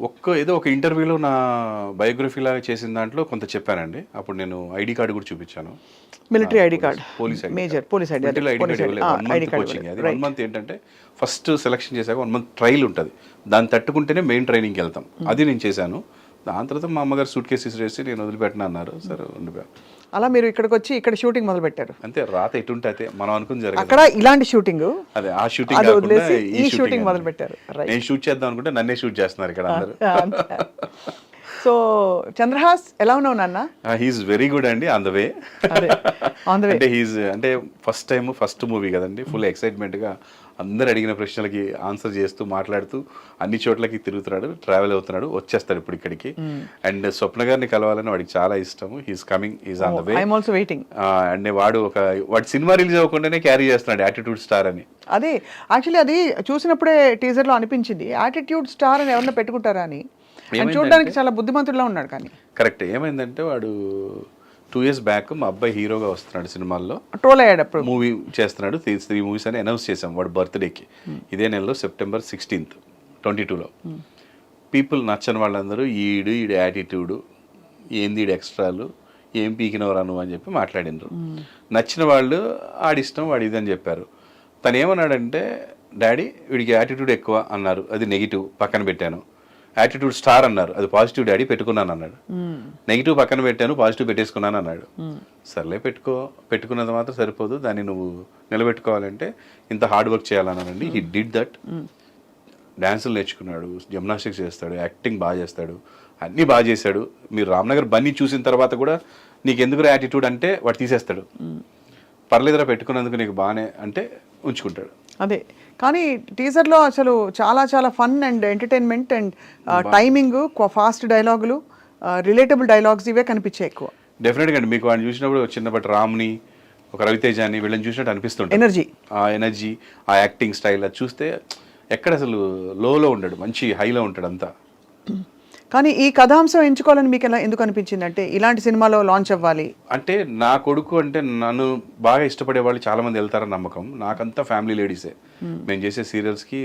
ఒక్క ఏదో ఒక ఇంటర్వ్యూలో నా బయోగ్రఫీ లాగా చేసిన దాంట్లో కొంత చెప్పానండి అప్పుడు నేను ఐడి కార్డు కూడా చూపించాను. Military ID card. Police ID major police ID ID coaching అది వన్ మంత్ ఏంటంటే ఫస్ట్ సెలక్షన్ చేశాక వన్ మంత్ ట్రైల్ ఉంటుంది. దాన్ని తట్టుకుంటేనే మెయిన్ ట్రైనింగ్కి వెళ్తాం. అది నేను చేశాను. దాని తర్వాత మా అమ్మగారు సూట్ కేసెస్ వేసి నేను వదిలిపెట్టిన అన్నారు. సరే ఉండిపోయాను అలా మీరు ఇక్కడికి వచ్చి ఇక్కడ షూటింగ్ మొదలు పెట్టారు అంతే రాత ఎటుంటే అయితే మనం అనుకుని జరగదు. అక్కడ ఇలాంటి షూటింగ్ అదే ఆ షూటింగ్ కాకుండా ఈ షూటింగ్ మొదలు పెట్టారు రైట్ నేను షూట్ చేద్దాం అనుకుంటే నన్నే షూట్ చేస్తున్నారు ఇక్కడ అందరు. సో చంద్రహాస్ ఎలా ఉన్నావు నాన్న? హీఈస్ వెరీ గుడ్ అండి on the way on the way అంటే హీస్ అంటే ఫస్ట్ టైం ఫస్ట్ మూవీ కదండి ఫుల్ ఎక్సైట్మెంట్గా అందరు అడిగిన ప్రశ్నలకి ఆన్సర్ చేస్తూ మాట్లాడుతూ అన్ని చోట్లకి తిరుగుతున్నాడు ట్రావెల్ అవుతున్నాడు వచ్చేస్తాడు ఇప్పుడు ఇక్కడికి. అండ్ స్వప్న గారిని కలవాలని వాడికి చాలా ఇష్టం he's coming he's on the way I'm also waiting and వాడు ఒక వాడు సినిమా రిలీజ్ అవ్వకుండానే క్యారీ చేస్తున్నాడు యాటిట్యూడ్ స్టార్ అని. అదే యాక్చువల్లీ అది చూసినప్పుడే టీజర్లో అనిపించింది. యాటిట్యూడ్ స్టార్ అని ఎవరన్నా పెట్టుకుంటారా అని? చూడడానికి చాలా బుద్ధిమంతుడిలా ఉన్నాడు కానీ. కరెక్ట్ ఏమైందంటే వాడు టూ ఇయర్స్ బ్యాక్ మా అబ్బాయి హీరోగా వస్తున్నాడు సినిమాల్లో. ట్రోల్ అయ్యాడు అప్పుడు మూవీ చేస్తున్నాడు. త్రీ త్రీ మూవీస్ అని అనౌన్స్ చేసాం వాడు బర్త్డేకి. ఇదే నెలలో సెప్టెంబర్ సిక్స్టీన్త్ ట్వంటీ టూలో. పీపుల్ నచ్చని వాళ్ళందరూ ఈడు ఈడు యాటిట్యూడు ఏంది ఈడు ఎక్స్ట్రాలు ఏం పీకినవరా నువ్వు అని చెప్పి మాట్లాడినరు. నచ్చిన వాళ్ళు ఆడిష్టం వాడి ఇది అని చెప్పారు. తను ఏమన్నాడంటే డాడీ వీడికి యాటిట్యూడ్ ఎక్కువ అన్నారు. అది నెగిటివ్ పక్కన పెట్టాను. యాటిట్యూడ్ స్టార్ అన్నారు. అది పాజిటివ్ డాడీ పెట్టుకున్నాను అన్నాడు. నెగిటివ్ పక్కన పెట్టాను పాజిటివ్ పెట్టేసుకున్నాను అన్నాడు. సర్లే పెట్టుకో పెట్టుకున్నది మాత్రం సరిపోదు. దాన్ని నువ్వు నిలబెట్టుకోవాలంటే ఇంత హార్డ్ వర్క్ చేయాలన్నానండి హీ డిడ్ దట్ డ్యాన్సులు నేర్చుకున్నాడు జిమ్నాస్టిక్స్ చేస్తాడు యాక్టింగ్ బాగా చేస్తాడు అన్నీ బాగా చేశాడు. మీరు రామ్నగర్ బన్నీ చూసిన తర్వాత కూడా నీకు ఎందుకు యాటిట్యూడ్ అంటే వాడు తీసేస్తాడు. పర్లేదురా పెట్టుకున్నందుకు నీకు బాగానే అంటే ఉంచుకుంటాడు. అదే. కానీ టీజర్లో అసలు చాలా చాలా fun and entertainment and timing fast డైలాగులు రిలేటబుల్ డైలాగ్స్ ఇవే కనిపించాయి ఎక్కువ. డెఫినెట్గా అండి. మీకు వాడిని చూసినప్పుడు చిన్నప్పటి రామ్ని ఒక రవితేజాని వీళ్ళని చూసినట్టు అనిపిస్తుంటుంది. ఎనర్జీ. ఆ ఎనర్జీ ఆ యాక్టింగ్ స్టైల్ అది చూస్తే ఎక్కడ అసలు లోలో ఉంటాడు మంచి హైలో ఉంటాడు అంతా. కానీ ఈ కథాంశం ఎంచుకోవాలని మీకు ఎలా ఎందుకు అనిపించింది? అంటే ఇలాంటి సినిమాలో లాంచ్ అవ్వాలి. అంటే నా కొడుకు అంటే నన్ను బాగా ఇష్టపడే వాళ్ళు చాలా మంది వెళ్తారని నమ్మకం. నాకంతా ఫ్యామిలీ లేడీసే మేము. చేసే సీరియల్స్కి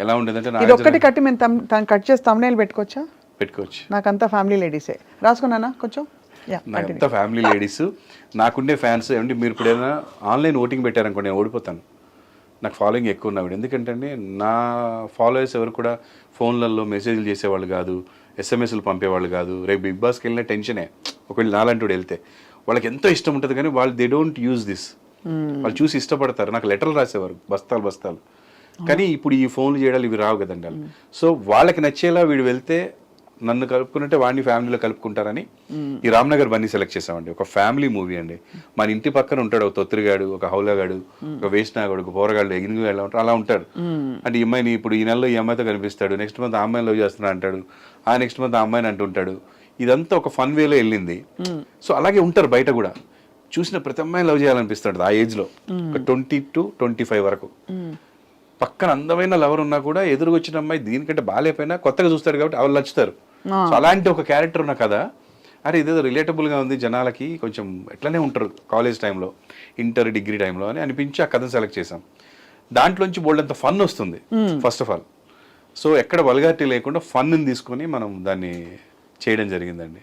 ఎలా ఉండేదంటే ఇది నాగార్జున ఒక్కటి కట్టి మేము తను కట్ చేసి తమ్నేల్ పెట్టుకోవచ్చా? పెట్టుకోవచ్చు. నాకంతా ఫ్యామిలీ లేడీసే రాసుకున్నానా కొంచెం. యా నాకంతా ఫ్యామిలీ లేడీస్ నాకుండే ఫ్యాన్స్ ఏమంటే మీరు ఇప్పుడు ఏదైనా ఆన్లైన్ ఓటింగ్ పెట్టారనుకోండి నేను ఓడిపోతాను. నాకు ఫాలోయింగ్ ఎక్కువ ఉన్నాడు ఎందుకంటే నా ఫాలోయర్స్ ఎవరు కూడా ఫోన్లలో మెసేజ్లు చేసేవాళ్ళు కాదు. ఎస్ఎంఎస్లు పంపేవాళ్ళు కాదు. రేపు బిగ్ బాస్కి వెళ్ళిన టెన్షనే. ఒకవేళ నాలంటూ వెళ్తే. వాళ్ళకి ఎంతో ఇష్టం ఉంటుంది కానీ వాళ్ళు దే డోంట్ యూజ్ దిస్ వాళ్ళు చూసి ఇష్టపడతారు. నాకు లెటర్లు రాసేవారు. బస్తాలు బస్తాలు. కానీ ఇప్పుడు ఈ ఫోన్లు చేయడాలు ఇవి రావు కదండి వాళ్ళు. సో వాళ్ళకి నచ్చేలా వీడు వెళ్తే నన్ను కలుపుకున్నట్టే వాడిని ఫ్యామిలీలో కలుపుకుంటారని ఈ రామ్నగర్ బన్నీ సెలెక్ట్ చేసామండి ఒక ఫ్యామిలీ మూవీ అండి. మన ఇంటి పక్కన ఉంటాడు ఒక తొత్తిరిగాడు ఒక హౌలగాడు ఒక వేసినాగాడు ఒక పోరగాడు ఉంటాడు అలా ఉంటాడు అంటే ఈ అమ్మాయిని ఇప్పుడు ఈ నెలలో ఈ అమ్మాయితో కనిపిస్తాడు. నెక్స్ట్ మంత్ ఆ అమ్మాయిని లవ్ చేస్తున్నా అంటాడు. ఆ నెక్స్ట్ మంత్ ఆ అమ్మాయిని అంటుంటాడు. ఇదంతా ఒక ఫన్ వేలో వెళ్ళింది. సో అలాగే ఉంటారు బయట కూడా. చూసిన ప్రతి అమ్మాయిని లవ్ చేయాలనిపిస్తాడు ఆ ఏజ్లో. ఒక ట్వంటీ టు ట్వంటీ ఫైవ్ వరకు. పక్కన అందమైన లవర్ ఉన్నా కూడా ఎదురుగా వచ్చిన అమ్మాయి దీనికంటే బాగాలేపోయినా కొత్తగా చూస్తాడు కాబట్టి వాళ్ళు నచ్చుతారు. సో అలాంటి ఒక క్యారెక్టర్ ఉన్న కదా అరే ఇదేదో రిలేటబుల్గా ఉంది జనాలకి. కొంచెం ఎట్లనే ఉంటారు కాలేజ్ టైంలో ఇంటర్ డిగ్రీ టైంలో అని అనిపించి ఆ కథను సెలెక్ట్ చేసాం దాంట్లోంచి బోల్డ్ అంత ఫన్ వస్తుంది ఫస్ట్ ఆఫ్ ఆల్ సో ఎక్కడ వల్గారిటీ లేకుండా ఫన్ తీసుకొని మనం దాన్ని చేయడం జరిగిందండి.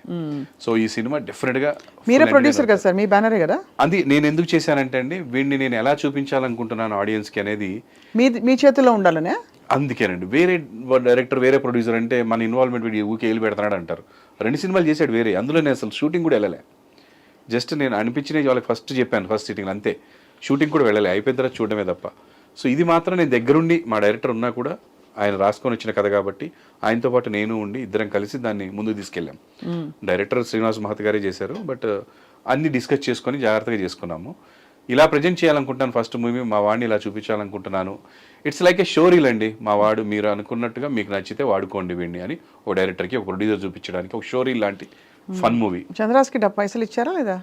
సో ఈ సినిమా డెఫినెట్గా మీరే ప్రొడ్యూసర్ కదా సార్ మీ బ్యానరే కదా? అది నేను ఎందుకు చేశానంటే అండి వీడిని నేను ఎలా చూపించాలనుకుంటున్నాను ఆడియన్స్కి అనేది మీ మీ చేతిలో ఉండాలనే? అందుకేనండి. వేరే డైరెక్టర్ వేరే ప్రొడ్యూసర్ అంటే మన ఇన్వాల్వ్మెంట్ వీడియో ఊకే వెళ్ళి పెడతాడు అంటారు. రెండు సినిమాలు చేశాడు వేరే అందులో నేను అసలు షూటింగ్ కూడా వెళ్ళలే. జస్ట్ నేను అనిపించిన వాళ్ళకి ఫస్ట్ చెప్పాను ఫస్ట్ సిట్టింగ్ అంతే. షూటింగ్ కూడా వెళ్ళలే అయిపోయిన తర్వాత చూడడమే తప్ప. సో ఇది మాత్రం నేను దగ్గరుండి మా డైరెక్టర్ ఉన్నా కూడా ఆయన రాసుకొని వచ్చిన కథ కాబట్టి ఆయనతో పాటు నేను ఉండి ఇద్దరం కలిసి దాన్ని ముందుకు తీసుకెళ్ళాం. డైరెక్టర్ శ్రీనివాస్ మహత్ గారే చేశారు బట్ అన్ని డిస్కస్ చేసుకొని జాగ్రత్తగా చేసుకున్నాము. ఇలా ప్రజెంట్ చేయాలనుకుంటున్నాను ఫస్ట్ మూవీ మా వాడిని ఇలా చూపించాలనుకుంటున్నాను. ఇట్స్ లైక్ ఏ షోరీల్ అండి. మా వాడు మీరు అనుకున్నట్టుగా మీకు నచ్చితే వాడుకోండి వీడిని అని ఒక డైరెక్టర్కి ఒక ప్రొడ్యూసర్ చూపించడానికి ఒక షోరీల్ లాంటి ఫన్ మూవీ చంద్రాస్కి డబ్బు పైసలు ఇచ్చారా లేదా?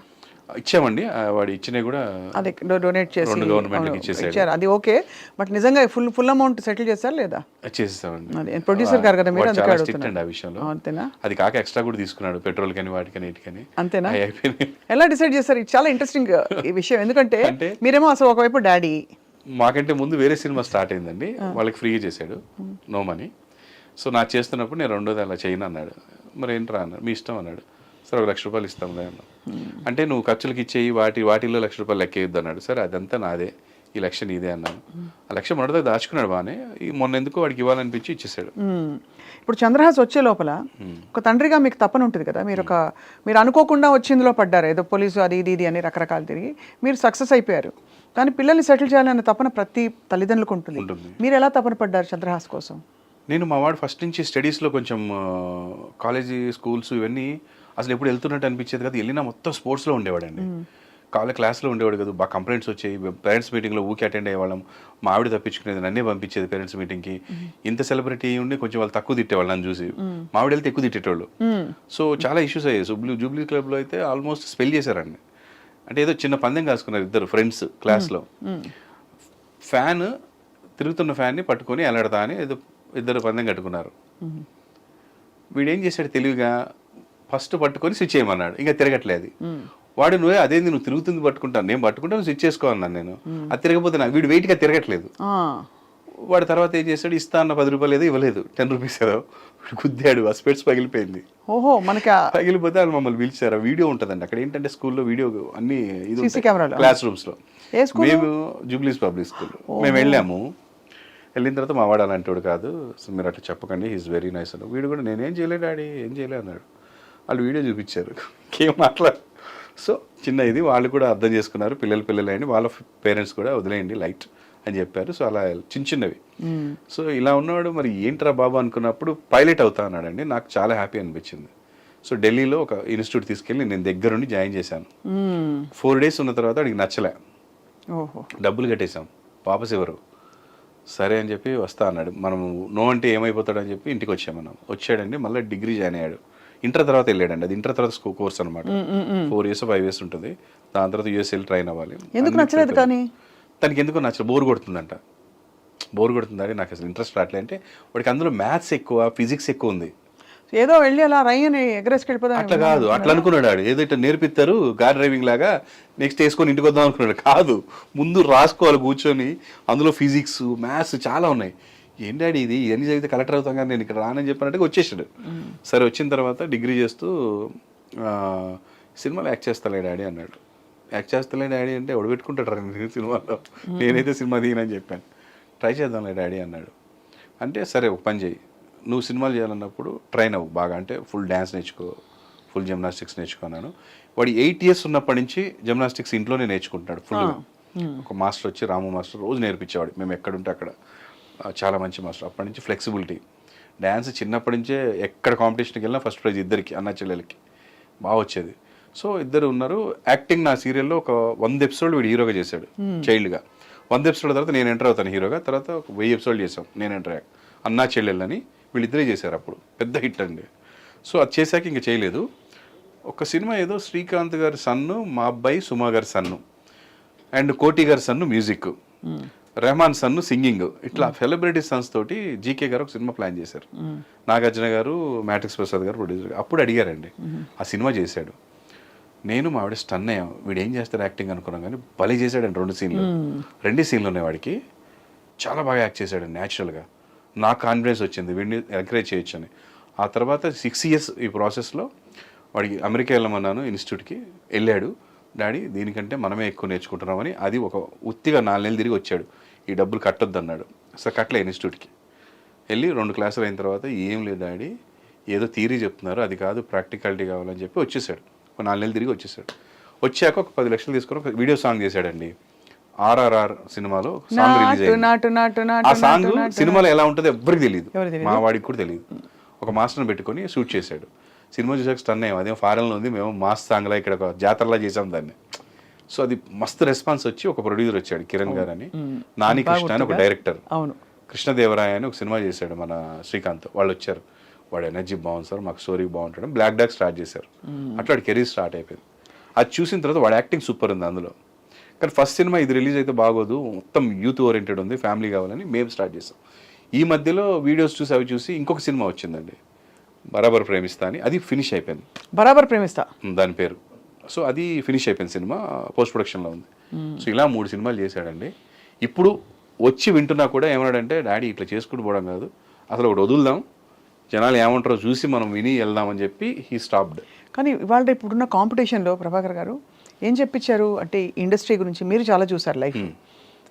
ఇచ్చామండి. వాడు ఇచ్చినవి కూడా అదే డొనేట్ చేసి రెండు ఇచ్చేసాడు. ఇచ్చారు. అది ఓకే. బట్ నిజంగా ఫుల్ ఫుల్ అమౌంట్ సెటిల్ చేశారా లేదా? చేసేసామండి అది ప్రొడ్యూసర్ గారు కదా మీరు అందుకే చాలా అడుగుతున్నా. స్ట్రిక్ట్ అండి ఆ విషయంలో. అంతేనా? అది కాక ఎక్స్ట్రా కూడా తీసుకున్నాడు పెట్రోల్ కానీ వాటికని వీటికని. అంతేనా? ఎలా డిసైడ్ చేస్తారు ఇది చాలా ఇంట్రెస్టింగ్ ఈ విషయం. ఎందుకంటే మీరేమో అసలు ఒకవైపు డాడీ. మాకంటే ముందు వేరే సినిమా స్టార్ట్ అయిందండి. వాళ్ళకి ఫ్రీగా చేశాడు నో మనీ. సో నాకు చేస్తున్నప్పుడు నేను రెండోది అలా చేయను అన్నాడు. మరి ఏంట్రా అన్నాడు? మీ ఇష్టం అన్నాడు. సరే ఒక లక్ష రూపాయలు ఇస్తాంలే అన్నా అంటే నువ్వు ఖర్చులకి ఇచ్చేయి వాటి వాటిల్లో లక్ష రూపాయలు లెక్కేయొద్దు అన్నాడు. సరే అదంతా నాదే. ఈ లక్ష నీదే అన్నాను ఆ లక్ష మొదట దాచుకున్నాడు బాగానే ఈ మొన్న ఎందుకు వాడికి ఇవ్వాలనిపించి ఇచ్చేసాడు. ఇప్పుడు చంద్రహాస్ వచ్చే లోపల ఒక తండ్రిగా మీకు తప్పన ఉంటుంది కదా మీరు ఒక మీరు అనుకోకుండా వచ్చిందిలో పడ్డారు ఏదో పోలీసు అది ఇది ఇది అని రకరకాలు తిరిగి మీరు సక్సెస్ అయిపోయారు. కానీ పిల్లల్ని సెటిల్ చేయాలనే తపన ప్రతి తల్లిదండ్రులకు ఉంటుంది. మీరు ఎలా తపన పడ్డారు చంద్రహాస్ కోసం? నేను మా వాడు ఫస్ట్ నుంచి స్టడీస్లో కొంచెం కాలేజీ స్కూల్స్ ఇవన్నీ అసలు ఎప్పుడు వెళ్తున్నట్టు అనిపించేది కదా. వెళ్ళినా మొత్తం స్పోర్ట్స్లో ఉండేవాడండి. కాలేజ్ క్లాస్లో ఉండేవాడు కదా. బాగా కంప్లైంట్స్ వచ్చాయి. పేరెంట్స్ మీటింగ్లో ఊకి అటెండ్ అయ్యేవాళ్ళం. మా ఆవిడ తప్పించుకునేది నన్నే పంపించేది పేరెంట్స్ మీటింగ్కి. ఇంత సెలబ్రిటీ ఉండి కొంచెం వాళ్ళు తక్కువ తిట్టేవాళ్ళు నన్ను చూసి. మా ఆవిడ వెళ్తే ఎక్కువ తిట్టేటోళ్ళు. సో చాలా ఇష్యూస్ అయ్యాయి. జూబ్లీ జూబ్లీ క్లబ్లో అయితే ఆల్మోస్ట్ స్పెల్ చేశారండి. అంటే ఏదో చిన్న పందెం కాసుకున్నారు ఇద్దరు ఫ్రెండ్స్ క్లాస్లో. ఫ్యాన్ తిరుగుతున్న ఫ్యాన్ని పట్టుకొని ఎలాడతా అని ఏదో ఇద్దరు పందెం కట్టుకున్నారు. వీడేం చేశాడు తెలివిగా? ఫస్ట్ పట్టుకొని స్విచ్ చేయమన్నాడు. ఇంకా తిరగట్లేదు. వాడు నువ్వే అదేంది నువ్వు తిరుగుతుంది పట్టుకుంటాను నేను పట్టుకుంటాను స్విచ్ చేసుకో అన్నాను నేను. అది తిరగపోతే నాకు వీడు వెయిట్గా తిరగట్లేదు. వాడు తర్వాత ఏం చేశాడు? ఇస్తా అన్న పది రూపాయలు ఏదో ఇవ్వలేదు. టెన్ రూపీస్ ఏదో. గుద్దాడు. ఆ స్పెట్స్ పగిలిపోయింది. ఓహో మనకి పగిలిపోతే వాళ్ళు మమ్మల్ని పిలిచారు. వీడియో ఉంటుందండి. అక్కడ ఏంటంటే స్కూల్లో వీడియో అన్ని ఇది. క్లాస్ రూమ్స్లో మేము జూబ్లీస్ పబ్లిక్ స్కూల్. మేము వెళ్ళాము. వెళ్ళిన తర్వాత మా వాడు అలాంటి వాడు కాదు మీరు అట్లా చెప్పకండి. హీస్ వెరీ నైస్ అన్నాడు. వీడు కూడా నేనేం చేయలేదు డాడీ ఏం చేయలే అన్నాడు. వాళ్ళు వీడియో చూపించారు. ఇంకేం మాట్లాడు సో చిన్న ఇది వాళ్ళు కూడా అర్థం చేసుకున్నారు. పిల్లలు పిల్లలు అయ్యండి వాళ్ళ పేరెంట్స్ కూడా వదిలేయండి లైట్ అని చెప్పారు. సో అలా చిన్న చిన్నవి. సో ఇలా ఉన్నవాడు మరి ఏంట్రా బాబు అనుకున్నప్పుడు పైలట్ అవుతా అన్నాడండి. నాకు చాలా హ్యాపీ అనిపించింది. సో ఢిల్లీలో ఒక ఇన్స్టిట్యూట్ తీసుకెళ్ళి నేను దగ్గరుండి జాయిన్ చేశాను. ఫోర్ డేస్ ఉన్న తర్వాత వాడికి నచ్చలే. డబ్బులు కట్టేశాం. వాపస్ ఎవరు? సరే అని చెప్పి వస్తా అన్నాడు. మనం నో అంటే ఏమైపోతాడని చెప్పి ఇంటికి వచ్చాం మనం వచ్చాడండి. మళ్ళీ డిగ్రీ జాయిన్ అయ్యాడు. ఇంటర్ తర్వాత వెళ్ళాడండి. అది ఇంటర్ తర్వాత కోర్స్ అనమాట ఫోర్ ఇయర్స్ ఫైవ్ ఇయర్స్ ఉంటుంది. దాని తర్వాత యూఎస్ వెళ్ళి ట్రైన్ అవ్వాలి. ఎందుకు నచ్చలేదు కానీ? తనకి ఎందుకు నచ్చలేదు? బోర్ కొడుతుందంట. బోర్ కొడుతుందని నాకు అసలు ఇంట్రెస్ట్ రావట్లే అంటే వాడికి అందులో మ్యాథ్స్ ఎక్కువ ఫిజిక్స్ ఎక్కువ ఉంది. ఏదో వెళ్ళి అలా రయ్యని ఎగరేసుకెళ్ళిపోదాం అట్లా కాదు. అట్లా అనుకున్నాడు ఆడు. ఏదో ఇట్లా నేర్పిస్తారు కార్ డ్రైవింగ్ లాగా నెక్స్ట్ వేసుకొని ఇంటికి వద్దాం అనుకున్నాడు. కాదు. ముందు రాసుకోవాలి కూర్చొని అందులో ఫిజిక్స్ మ్యాథ్స్ చాలా ఉన్నాయి. ఏం డాడీ ఇది? ఇవన్నీ చదివితే కలెక్టర్ అవుతాం కానీ నేను ఇక్కడ రానని చెప్పినట్టుగా వచ్చేసాడు. సరే వచ్చిన తర్వాత డిగ్రీ చేస్తూ సినిమాలో యాక్ట్ చేస్తాలే డాడీ అన్నాడు. యాక్ట్ చేస్తలే డాడీ అంటే రా నేను సినిమాలో? నేనైతే సినిమా దిగినని చెప్పాను. ట్రై చేద్దాంలే డాడీ అన్నాడు. అంటే సరే ఒక పని చేయి నువ్వు సినిమాలు చేయాలన్నప్పుడు ట్రైన్ అవ్వు బాగా అంటే ఫుల్ డ్యాన్స్ నేర్చుకో ఫుల్ జిమ్నాస్టిక్స్ నేర్చుకున్నాను వాడు ఎయిట్ ఇయర్స్ ఉన్నప్పటి నుంచి జిమ్నాస్టిక్స్ ఇంట్లోనే నేర్చుకుంటున్నాడు ఫుల్గా. ఒక మాస్టర్ వచ్చి రాము మాస్టర్ రోజు నేర్పించేవాడు. మేము ఎక్కడుంటే అక్కడ. చాలా మంచి మాస్టర్. అప్పటి నుంచి ఫ్లెక్సిబిలిటీ డ్యాన్స్ చిన్నప్పటి నుంచే ఎక్కడ కాంపిటీషన్కి వెళ్ళినా ఫస్ట్ ప్రైజ్ ఇద్దరికి అన్న చెల్లెలకి బాగా వచ్చేది. సో ఇద్దరు ఉన్నారు. యాక్టింగ్ నా సీరియల్లో ఒక వంద ఎపిసోడ్ వీడు హీరోగా చేశాడు చైల్డ్గా వంద ఎపిసోడ్ తర్వాత నేను ఎంటర్ అవుతాను హీరోగా. తర్వాత ఒక వెయ్యి ఎపిసోడ్ చేసాం నేను ఎంటర్ అయ్యాక అన్నా చెల్లెళ్ళని వీళ్ళిద్దరే చేశారు అప్పుడు. పెద్ద హిట్ అండి. సో అది చేశాక ఇంకా చేయలేదు. ఒక సినిమా ఏదో శ్రీకాంత్ గారి సన్ను మా అబ్బాయి సుమా గారి సన్ను అండ్ కోటి గారి son music. Rahman son singing. ఇట్లా సెలబ్రిటీ సన్స్ తోటి జీకే గారు ఒక సినిమా ప్లాన్ చేశారు. నాగార్జున గారు మ్యాట్రిక్స్ ప్రసాద్ గారు ప్రొడ్యూసర్ అప్పుడు అడిగారండి. ఆ సినిమా చేశాడు. నేను మా ఆవిడ స్టన్ అయ్యాం. వీడు ఏం చేస్తాడు యాక్టింగ్ అనుకున్నాం కానీ భలే చేశాడండి రెండు సీన్లు. రెండు సీన్లు ఉన్నాయి వాడికి. చాలా బాగా యాక్ట్ చేశాడు న్యాచురల్గా నాకు కాన్ఫిడెన్స్ వచ్చింది వీడిని ఎంకరేజ్ చేయొచ్చు అని ఆ తర్వాత సిక్స్ ఇయర్స్ ఈ ప్రాసెస్లో వాడికి అమెరికా వెళ్ళమన్నాను ఇన్స్టిట్యూట్కి వెళ్ళాడు. డాడీ దీనికంటే మనమే ఎక్కువ నేర్చుకుంటున్నామని అది ఒక ఉత్తిగా నాలుగు నెలలు తిరిగి వచ్చాడు. ఈ డబ్బులు కట్టొద్దు అన్నాడు. అసలు కట్టలే ఇన్స్టిట్యూట్కి. వెళ్ళి రెండు క్లాసులు అయిన తర్వాత ఏం లేదు డాడీ ఏదో థీరీ చెప్తున్నారు అది కాదు ప్రాక్టికాలిటీ కావాలని చెప్పి వచ్చేసాడు. ఒక నాలుగు నెలలు తిరిగి వచ్చేసాడు. వచ్చాక ఒక పది లక్షలు తీసుకొని ఒక వీడియో సాంగ్ చేశాడండి. ఆర్ఆర్ఆర్ సినిమాలో సాంగ్ రిలీజ్ అయింది. ఆ సాంగ్. సినిమాలో ఎలా ఉంటుందో తెలియదు ఎవరికి తెలీదు? మా వాడికి కూడా తెలియదు ఒక మాస్టర్ని పెట్టుకొని షూట్ చేశాడు. సినిమా చూసాక స్టన్ అయ్యాం. అదేం ఫారెన్లో ఉంది మేము మాస్ సాంగ్లా ఇక్కడ ఒక జాతరలా చేసాం దాన్ని. సో అది మస్తు రెస్పాన్స్ వచ్చి ఒక ప్రొడ్యూసర్ వచ్చాడు కిరణ్ గారు అని నాని కృష్ణ అని ఒక డైరెక్టర్. అవును. కృష్ణదేవరాయ అని ఒక సినిమా చేశాడు మన శ్రీకాంత్. వాళ్ళు వచ్చారు. వాడు ఎనర్జీ బాగుంది సార్ మాకు స్టోరీ బాగుంటాడు బ్లాక్ డాక్ స్టార్ట్ చేశారు. అట్లా వాడి కెరీర్ స్టార్ట్ అయిపోయింది. అది చూసిన తర్వాత వాడు యాక్టింగ్ సూపర్ ఉంది అందులో. కానీ ఫస్ట్ సినిమా ఇది రిలీజ్ అయితే బాగోదు మొత్తం యూత్ ఓరియంటెడ్ ఉంది ఫ్యామిలీ కావాలని మేము స్టార్ట్ చేసాం ఈ మధ్యలో వీడియోస్ చూసి అవి చూసి ఇంకొక సినిమా వచ్చిందండి. బరాబర్ ప్రేమిస్తా అని. అది ఫినిష్ అయిపోయింది. బరాబర్ ప్రేమిస్తా. దాని పేరు. సో అది ఫినిష్ అయిపోయింది సినిమా పోస్ట్ ప్రొడక్షన్లో ఉంది. సో ఇలా మూడు సినిమాలు చేశాడండి. ఇప్పుడు వచ్చి వింటున్నా కూడా ఏమన్నాడంటే డాడీ ఇట్లా చేసుకుంటూ పోవడం కాదు. అసలు ఒకటి వదులుదాం. జనాలు ఏమంటారో చూసి మనం విని వెళ్దామని చెప్పి హీ స్టాప్డ్ కానీ ఇవాళ ఇప్పుడున్న కాంపిటీషన్లో ప్రభాకర్ గారు ఏం చెప్పించారు అంటే ఇండస్ట్రీ గురించి మీరు చాలా చూసారు లైఫ్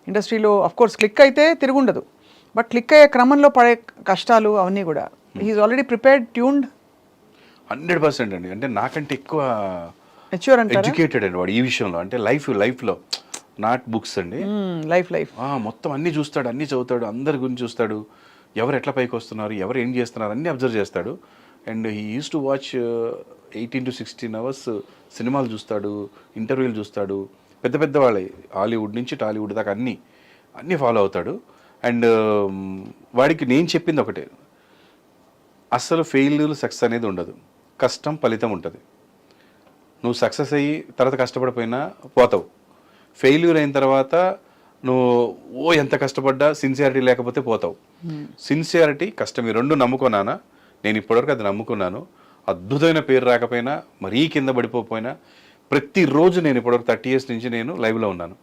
ఇండస్ట్రీలో కోర్స్ క్లిక్ అయితే తిరుగుండదు బట్ క్లిక్ అయ్యే క్రమంలో పడే కష్టాలు అవన్నీ కూడా. He's already prepared tuned hundred percent అండి. అంటే నాకంటే ఎక్కువ మెచ్యూర్ అంటారా? ఎడ్యుకేటెడ్ అండి వాడు ఈ విషయంలో. అంటే లైఫ్ లైఫ్లో. నాట్ బుక్స్ అండి. Life life. మొత్తం అన్ని చూస్తాడు అన్ని చదువుతాడు అందరి గురించి చూస్తాడు. ఎవరు ఎట్లా పైకి వస్తున్నారు ఎవరు ఏం చేస్తున్నారు అన్ని అబ్జర్వ్ చేస్తాడు. And he use to watch eighteen to sixteen hours సినిమాలు చూస్తాడు ఇంటర్వ్యూలు చూస్తాడు. పెద్ద పెద్ద వాళ్ళే. హాలీవుడ్ నుంచి టాలీవుడ్ దాకా అన్ని అన్నీ ఫాలో అవుతాడు. అండ్ వాడికి నేను చెప్పింది ఒకటే. అస్సలు ఫెయిల్యూర్ సక్సెస్ అనేది ఉండదు. కష్టం ఫలితం ఉంటుంది. నువ్వు సక్సెస్ అయ్యి తర్వాత కష్టపడిపోయినా పోతావు. ఫెయిల్యూర్ అయిన తర్వాత నువ్వు ఓ ఎంత కష్టపడ్డా సిన్సియారిటీ లేకపోతే పోతావు. సిన్సియారిటీ కష్టం ఈ రెండు నమ్ముకున్నానా నేను ఇప్పటివరకు అది నమ్ముకున్నాను. అద్భుతమైన పేరు రాకపోయినా మరీ కింద పడిపోకపోయినా ప్రతిరోజు నేను ఇప్పటివరకు థర్టీ ఇయర్స్ నుంచి నేను లైవ్లో ఉన్నాను.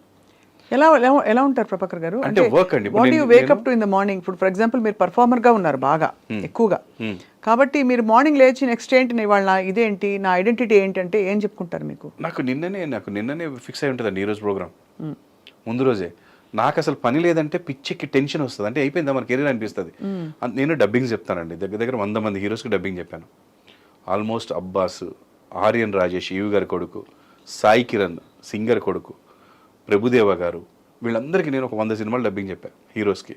ఎలా ఎలా- ఉంటారు ప్రభాకర్ గారు? అంటే work అండి. What you wake up to in the morning ఇప్పుడు ఫర్ ఎగ్జాంపుల్ మీరు performer గా ఉన్నారు బాగా ఎక్కువగా. Hmm. కాబట్టి మీరు మార్నింగ్ లేచి నెక్స్ట్ ఏంటి ఇవాళ నా ఇదేంటి? నా ఐడెంటిటీ ఏంటి అంటే ఏం చెప్పుకుంటారు మీకు? నాకు నిన్ననే నాకు నిన్ననే ఫిక్స్ అయి ఉంటుందండి ఈరోజు ప్రోగ్రామ్ ముందు రోజే. నాకు అసలు పని లేదంటే పిచ్చికి టెన్షన్ వస్తుంది. అంటే అయిపోయిందా మన కెరీర్ అనిపిస్తుంది. అన్- నేను డబ్బింగ్ చెప్తానండి. దగ్గర దగ్గర వంద మంది హీరోస్కి డబ్బింగ్ చెప్పాను. ఆల్మోస్ట్ అబ్బాస్ ఆర్యన్ రాజేష్ ఈవి గారి కొడుకు సాయి కిరణ్ సింగర్ కొడుకు ప్రభుదేవ గారు వీళ్ళందరికీ నేను ఒక వంద సినిమాలు డబ్బింగ్ చెప్పాను హీరోస్కి.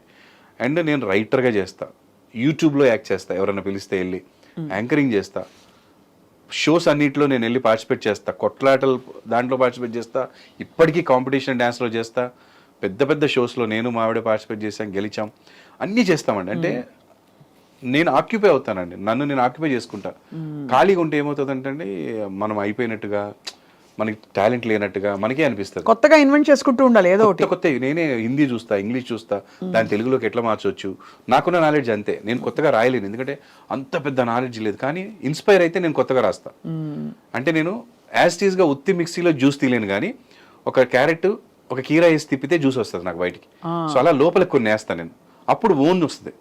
అండ్ నేను రైటర్గా చేస్తా. యూట్యూబ్లో యాక్ట్ చేస్తా ఎవరైనా పిలిస్తే వెళ్ళి యాంకరింగ్ చేస్తా. షోస్ అన్నిట్లో నేను వెళ్ళి పార్టిసిపేట్ చేస్తా. కొట్లాటలు దాంట్లో పార్టిసిపేట్ చేస్తా. ఇప్పటికీ కాంపిటీషన్ డ్యాన్స్లో చేస్తా. పెద్ద పెద్ద షోస్లో నేను మావిడే పార్టిసిపేట్ చేసాం గెలిచాం. అన్నీ చేస్తామండి. అంటే నేను ఆక్యుపై అవుతానండి. నన్ను నేను ఆక్యుపై చేసుకుంటా. ఖాళీగా ఉంటే ఏమవుతుందంటే అండి మనం అయిపోయినట్టుగా మనకి టాలెంట్ లేనట్టుగా మనకే అనిపిస్తుంది. కొత్తగా ఇన్వెంట్ చేసుకుంటూ ఉండాలి ఏదో ఒకటి. కొత్త నేనే హిందీ చూస్తా ఇంగ్లీష్ చూస్తా దాని తెలుగులోకి ఎట్లా మార్చవచ్చు నాకున్న నాలెడ్జ్ అంతే. నేను కొత్తగా రాయలేను ఎందుకంటే అంత పెద్ద నాలెడ్జ్ లేదు. కానీ ఇన్స్పైర్ అయితే నేను కొత్తగా రాస్తా. అంటే నేను యాజ్ టీజ్గా ఉత్తి మిక్సీలో జ్యూస్ తీయలేను కానీ ఒక క్యారెట్ ఒక కీరా వేసి తిప్పితే జ్యూస్ వస్తుంది నాకు బయటికి. సో అలా లోపలికి కొన్ని వేస్తాను నేను. అప్పుడు ఓన్ వస్తుంది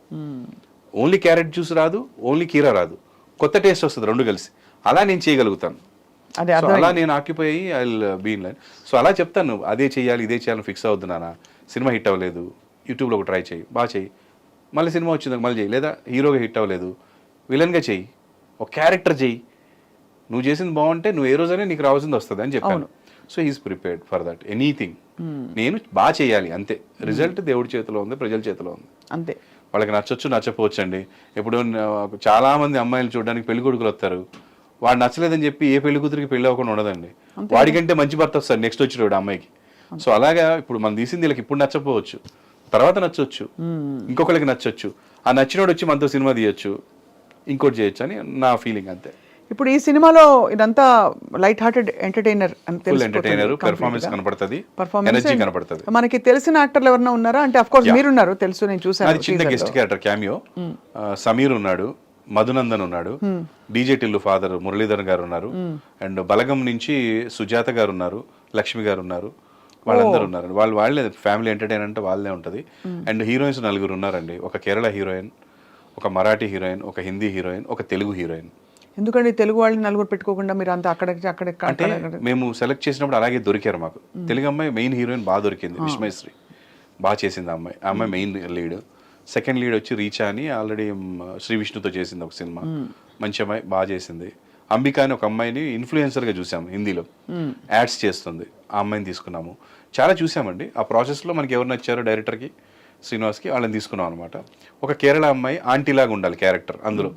ఓన్లీ క్యారెట్ జ్యూస్ రాదు ఓన్లీ కీరా రాదు. కొత్త టేస్ట్ వస్తుంది రెండు కలిసి. అలా నేను చేయగలుగుతాను. అలా నేను ఆక్యుపై అయ్యి ఐ బీన్ లైన్ సో అలా చెప్తాను అదే చేయాలి ఇదే చేయాలని ఫిక్స్ అవుతున్నానా? సినిమా హిట్ అవ్వలేదు యూట్యూబ్లో ఒక ట్రై చేయి బాగా చేయి మళ్ళీ సినిమా వచ్చింది మళ్ళీ చేయి లేదా హీరోగా హిట్ అవ్వలేదు విలన్గా చెయ్యి. ఒక క్యారెక్టర్ చెయ్యి. నువ్వు చేసింది బాగుంటే నువ్వు ఏ రోజైనా నీకు రావాల్సింది వస్తుంది అని చెప్పాను. So is prepared for that anything నేను బాగా చేయాలి అంతే. రిజల్ట్ దేవుడి చేతిలో ఉంది ప్రజల చేతిలో ఉంది. అంతే. వాళ్ళకి నచ్చొచ్చు నచ్చపోవచ్చు అండి ఇప్పుడు చాలా మంది అమ్మాయిలు చూడడానికి పెళ్ళి కొడుకులు వస్తారు. వాడు నచ్చలేదని చెప్పి ఏ పెళ్ళి కూతురికి పెళ్ళి అవ్వకుండా ఉండదండి. వాడికంటే మంచి భర్త వస్తాడు నెక్స్ట్ వచ్చిన అమ్మాయికి. సో అలాగా ఇప్పుడు మనం తీసింది వీళ్ళకి ఇప్పుడు నచ్చపోవచ్చు తర్వాత నచ్చొచ్చు. ఇంకొకరికి నచ్చొచ్చు. ఆ నచ్చినోడు వచ్చి మనతో సినిమా తీయొచ్చు. ఇంకోటి చేయొచ్చు అని నా ఫీలింగ్ అంతే. ఇప్పుడు ఈ సినిమాలో ఇదంతా లైట్ హార్టెడ్ ఎంటర్టైనర్ అని entertainer performance Performance energy and కనపడుతుంది. మనకి తెలిసిన యాక్టర్లు ఎవరైనా ఉన్నారా? అంటే అఫ్ కోర్స్ మీరున్నారు తెలుసు నేను చూసాను చిన్న గెస్ట్. క్యారెక్టర్ క్యామియో సమీర్ ఉన్నాడు. మధునందన్ ఉన్నాడు. డీజే టిల్లు ఫాదర్ మురళీధర్ గారు ఉన్నారు అండ్ బలగం నుంచి సుజాత గారు ఉన్నారు లక్ష్మి గారు ఉన్నారు వాళ్ళందరూ ఉన్నారు. వాళ్ళు వాళ్ళే ఫ్యామిలీ ఎంటర్టైన్ అంటే వాళ్ళే ఉంటది. అండ్ హీరోయిన్స్ నలుగురు ఉన్నారండి. ఒక కేరళ హీరోయిన్ ఒక మరాఠీ హీరోయిన్ ఒక హిందీ హీరోయిన్ ఒక తెలుగు హీరోయిన్. ఎందుకంటే తెలుగు వాళ్ళని నలుగురు పెట్టుకోకుండా మీరు అంతా అక్కడ అక్కడ అంటే మేము సెలెక్ట్ చేసినప్పుడు అలాగే దొరికారు మాకు. తెలుగు అమ్మాయి మెయిన్ హీరోయిన్ బాగా దొరికింది. విస్మయశ్రీ బాగా చేసింది అమ్మాయి. ఆ అమ్మాయి మెయిన్ లీడ్. సెకండ్ లీడ్ వచ్చి రీచా అని ఆల్రెడీ శ్రీ విష్ణుతో చేసింది ఒక సినిమా. మంచి అమ్మాయి బాగా చేసింది. అంబిక అని ఒక అమ్మాయిని ఇన్ఫ్లుయెన్సర్గా చూసాము హిందీలో. యాడ్స్ చేస్తుంది. ఆ అమ్మాయిని తీసుకున్నాము. చాలా చూసామండి. ఆ ప్రాసెస్లో మనకి ఎవరు నచ్చారో డైరెక్టర్కి శ్రీనివాస్కి వాళ్ళని తీసుకున్నాం అనమాట ఒక కేరళ అమ్మాయి ఆంటీలాగా ఉండాలి క్యారెక్టర్ అందులో.